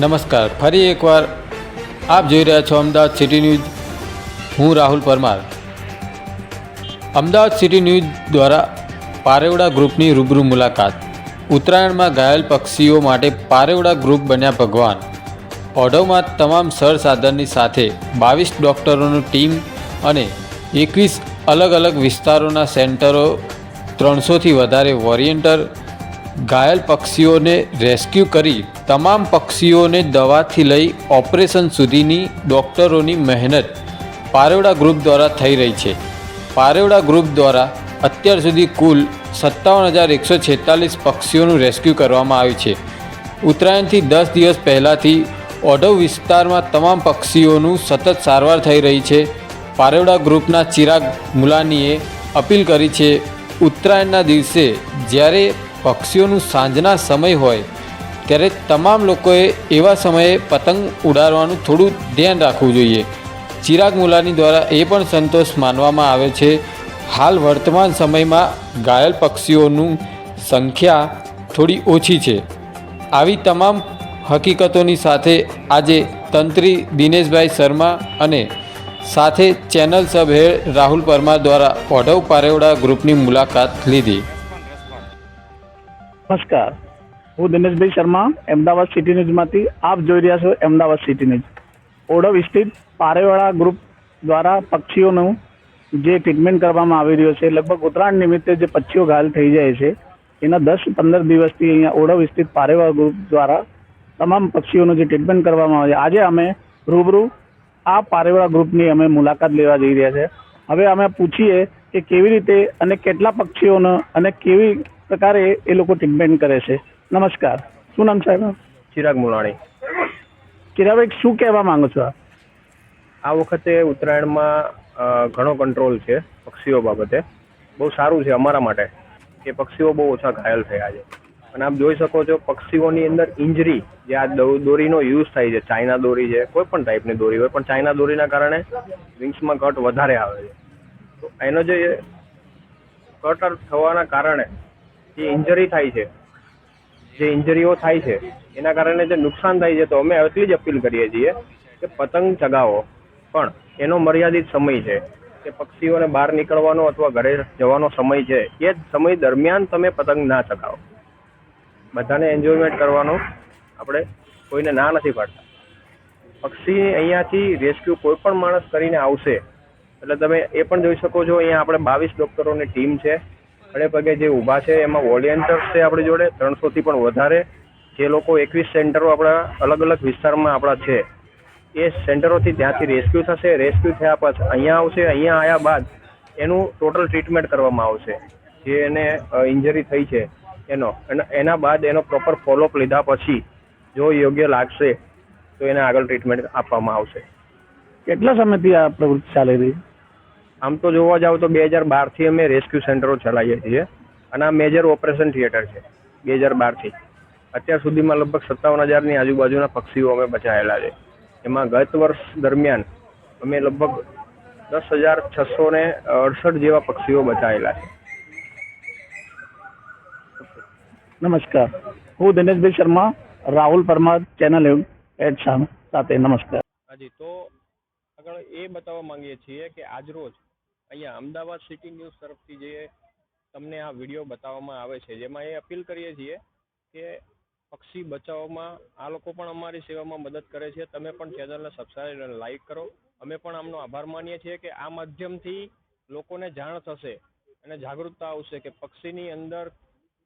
નમસ્કાર. ફરી એકવાર આપ જોઈ રહ્યા છો અમદાવાદ સિટી ન્યૂઝ. હું રાહુલ પરમાર. અમદાવાદ સિટી ન્યૂઝ દ્વારા પારેવડા ગ્રુપની રૂબરૂ મુલાકાત. ઉત્તરાયણમાં ઘાયલ પક્ષીઓ માટે પારેવડા ગ્રુપ બન્યા ભગવાન. ઓઢવમાં તમામ સર સાધનની સાથે બાવીસ ડૉક્ટરોની ટીમ અને એકવીસ અલગ અલગ વિસ્તારોના સેન્ટરો ત્રણસોથી વધારે વોરિયન્ટર ઘાયલ પક્ષીઓને રેસ્ક્યુ કરી તમામ પક્ષીઓને દવાથી લઈ ઓપરેશન સુધીની ડૉક્ટરોની મહેનત પારેવડા ગ્રુપ દ્વારા થઈ રહી છે. પારેવડા ગ્રુપ દ્વારા અત્યાર સુધી કુલ સત્તાવન હજાર એકસો છેતાલીસ પક્ષીઓનું રેસ્ક્યુ કરવામાં આવ્યું છે. ઉત્તરાયણથી દસ દિવસ પહેલાંથી ઓઢવ વિસ્તારમાં તમામ પક્ષીઓનું સતત સારવાર થઈ રહી છે. પારેવડા ગ્રુપના ચિરાગ મુલાનીએ અપીલ કરી છે, ઉત્તરાયણના દિવસે જ્યારે પક્ષીઓનું સાંજના સમય હોય, ત્યારે તમામ લોકોએ એવા સમયે પતંગ ઉડાડવાનું થોડું ધ્યાન રાખવું જોઈએ. ચિરાગ મુલાની દ્વારા એ પણ સંતોષ માનવામાં આવે છે, હાલ વર્તમાન સમયમાં ઘાયલ પક્ષીઓનું સંખ્યા થોડી ઓછી છે. આવી તમામ હકીકતોની સાથે આજે તંત્રી દિનેશભાઈ શર્મા અને સાથે ચેનલ સબ રાહુલ પરમાર દ્વારા ઓઢવ પારેવડા ગ્રુપની મુલાકાત લીધી. નમસ્કાર. હું દિનેશભાઈ શર્મા, અમદાવાદ સિટી ન્યૂઝમાંથી આપ જોઈ રહ્યા છો અમદાવાદ સિટી ન્યૂઝ. ઓડવ સ્થિત પારેવાળા ગ્રુપ દ્વારા પક્ષીઓનું જે ટ્રીટમેન્ટ કરવામાં આવી રહ્યો છે, લગભગ ઉત્તરાયણ નિમિત્તે જે પક્ષીઓ ઘાયલ થઈ જાય છે, એના દસ પંદર દિવસથી અહીંયા ઓડવ સ્થિત પારેવાળા ગ્રુપ દ્વારા તમામ પક્ષીઓનું જે ટ્રીટમેન્ટ કરવામાં આવે છે. આજે અમે રૂબરૂ આ પારેવાળા ગ્રુપની અમે મુલાકાત લેવા જઈ રહ્યા છે. હવે અમે પૂછીએ કે કેવી રીતે અને કેટલા પક્ષીઓનો અને કેવી પ્રકારે એ લોકો ટ્રીટમેન્ટ કરે છે. નમસ્કાર. શું નામ સાહેબ? ચિરાગ મુલાણી. ચિરાભાઈ શું કહેવા માંગો છો આ વખતે ઉત્તરાયણમાં ઘણો કંટ્રોલ છે પક્ષીઓ બાબતે. બહુ સારું છે અમારા માટે કે પક્ષીઓ બહુ ઓછા ઘાયલ થયા છે. અને આપ જોઈ શકો છો પક્ષીઓની અંદર ઇન્જરી જે આ દોરીનો યુઝ થાય છે. ચાઇના દોરી છે કોઈ પણ ટાઈપની દોરી હોય પણ ચાઇના દોરીના કારણે વિંગ્સમાં કટ વધારે આવે છે. તો એનો જે કટર થવાના કારણે જે ઇન્જરી થાય છે, જે ઇન્જરીઓ થાય છે, એના કારણે જે નુકસાન થાય છે, તો અમે એટલી જ અપીલ કરીએ છીએ કે પતંગ ચગાવો. પણ એનો મર્યાદિત સમય છે કે પક્ષીઓને બહાર નીકળવાનો અથવા ઘરે જવાનો સમય છે, એ જ સમય દરમિયાન તમે પતંગ ના ચગાવો. બધાને એન્જોયમેન્ટ કરવાનો આપણે કોઈને ના નથી પાડતા. પક્ષી અહીંયાથી રેસ્ક્યુ કોઈ પણ માણસ કરીને આવશે, એટલે તમે એ પણ જોઈ શકો છો, અહીંયા આપણે બાવીસ ડોક્ટરોની ટીમ છે. ખડે પગે જે ઊભા છે, એમાં વોલેન્ટિયર્સ છે આપણી જોડે ત્રણસોથી પણ વધારે. જે લોકો એકવીસ સેન્ટરો આપણા અલગ અલગ વિસ્તારમાં આપણા છે. એ સેન્ટરોથી ત્યાંથી રેસ્ક્યુ થશે, રેસ્ક્યુ થયા પછી અહીંયા આવશે, અહીંયા આવ્યા બાદ એનું ટોટલ ટ્રીટમેન્ટ કરવામાં આવશે, જે એને ઇન્જરી થઈ છે એનો. એના બાદ એનો પ્રોપર ફોલોઅપ લીધા પછી જો યોગ્ય લાગશે, તો એને આગળ ટ્રીટમેન્ટ આપવામાં આવશે. કેટલા સમયથી આ પ્રવૃત્તિ ચાલી રહી આમ તો જોવા જાવ તો બે હજાર બારથી અમે રેસ્ક્યુ સેન્ટરો ચલાવીએ છીએ. અને આ મેજર ઓપરેશન થિયેટર છે બે હજાર બારથી. અત્યાર સુધીમાં લગભગ સત્તાવન હજારની આજુબાજુના પક્ષીઓ અમે બચાવેલા છે. એમાં ગત વર્ષ દરમિયાન અમે લગભગ દસ હજાર છસો ને અડસઠ જેવા પક્ષીઓ બચાવેલા છે. નમસ્કાર. હું દિનેશભાઈ શર્મા રાહુલ પરમાર ચેનલ એડ સાથે. નમસ્કાર. હાજી તો આગળ એ બતાવવા માંગીએ છીએ કે આજરોજ અહીંયા અમદાવાદ સિટી ન્યૂઝ તરફથી જે તમને આ વીડિયો બતાવવામાં આવે છે, જેમાં એ અપીલ કરીએ છીએ કે પક્ષી બચાવવામાં આ લોકો પણ અમારી સેવામાં મદદ કરે છે. તમે પણ ચેનલને સબસ્ક્રાઈબ અને લાઈક કરો. અમે પણ આમનો આભાર માનીએ છીએ કે આ માધ્યમથી લોકોને જાણ થશે અને જાગૃતતા આવશે કે પક્ષીની અંદર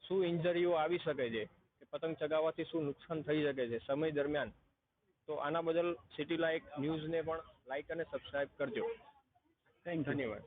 શું ઇન્જરીઓ આવી શકે છે, કે પતંગ ચગાવવાથી શું નુકસાન થઈ શકે છે સમય દરમિયાન. તો આના બદલ સિટી લાઇક ન્યૂઝને પણ લાઇક અને સબસ્ક્રાઇબ કરજો. Thank you. Anyway.